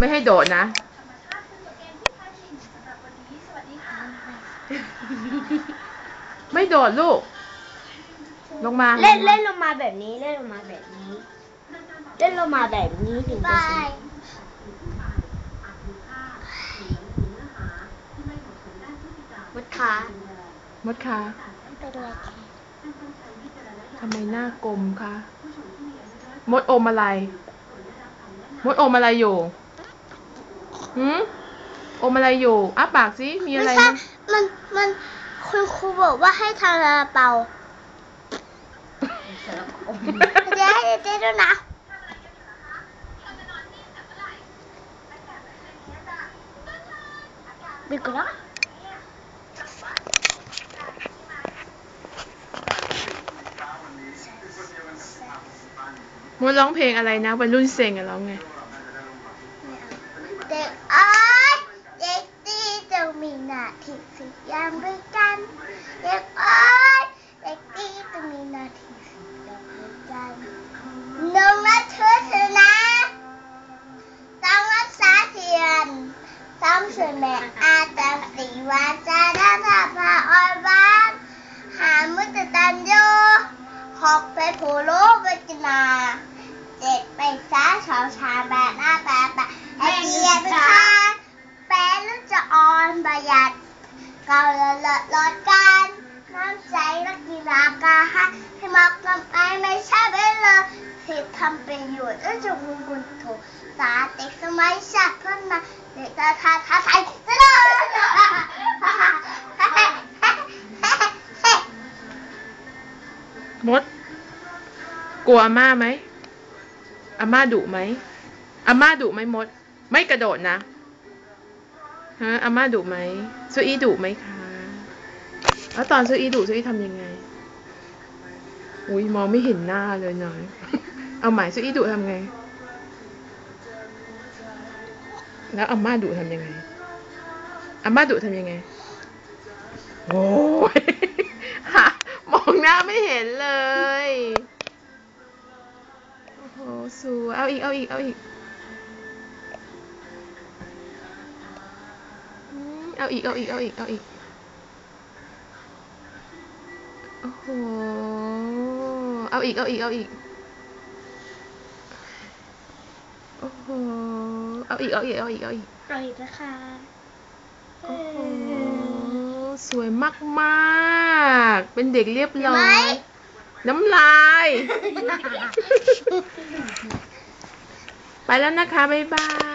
ไม่ให้โดดนะ ไม่โดดลูก ลงมา เล่นเล่นลงมาแบบนี้เล่นลงมาแบบนี้ เล่นลงมาแบบนี้ถึงจะสนุกมดขามดคะไปด้วยทำไมหน้ากลมคะ มดอมอะไร มดอมอะไรอยู่ หืมอมอะไรอยู่อ้าปากสิมีอะไรไม่ใช่มั้ยมันมันคุณครูบอกว่าให้ทำซาลาเปาเดี๋ยวให้เจ๊ด้วยนะดึกแล้วมดร้องเพลงอะไรนะวัยรุ่นเซ็งอะร้องไง เด็กอ้อยเด็กดีจะมีห นาทีสิยามด้วยกันเด็กอ้อยเด็กดีจะมีนาทีสิยามด้วยกันนงนัดเชื่อเธอนะต้องรักษาเทียนต้องช่วยแม่อาจารย์สีวาจาดาภาพาอ้อยบ้านหามุตตันโยหอกไปโผโลไปกินาเจ็ดไปซ้าสองชามแบะาละละลดกันน้ำใจนักกีฬากาให้ให้มอกลำไอไม่ใช่ไปเลยผิทำประโยชน์แล้วจะมุงกุลโถสาเด็กสมัยชาติเพื่อนมาเด็กตาทาทาไทยซะเลยมด กลัวอาม่าไหมอาม่าดุไหมอาม่าดุไหมมด ไม่กระโดดนะฮะอาม่าดุไหมซูอี้ดุไหมคะ แล้วตอนซูอี้ดุซูอี้ทำยังไง อุ้ยมองไม่เห็นหน้าเลยหน่อย เอาใหม่ซูอี้ดุทำไง แล้วอาม่าดุทำยังไงอาม่าดุทำยังไง โอ้ยหามองหน้าไม่เห็นเลย โอ้โหสูเอาอีก เอาอีก เอาอีกอืมเอาอีก เอาอีก เอาอีก เอาอีก โอ้โห เอาอีก เอาอีก เอาอีก โอ้โห เอาอีก เอาอีก เอาอีก เอาอีกเราอีกนะคะโอ้โห สวยมากๆเป็นเด็กเรียบร้อย น้ำลาย ไปแล้วนะคะ บ๊ายบาย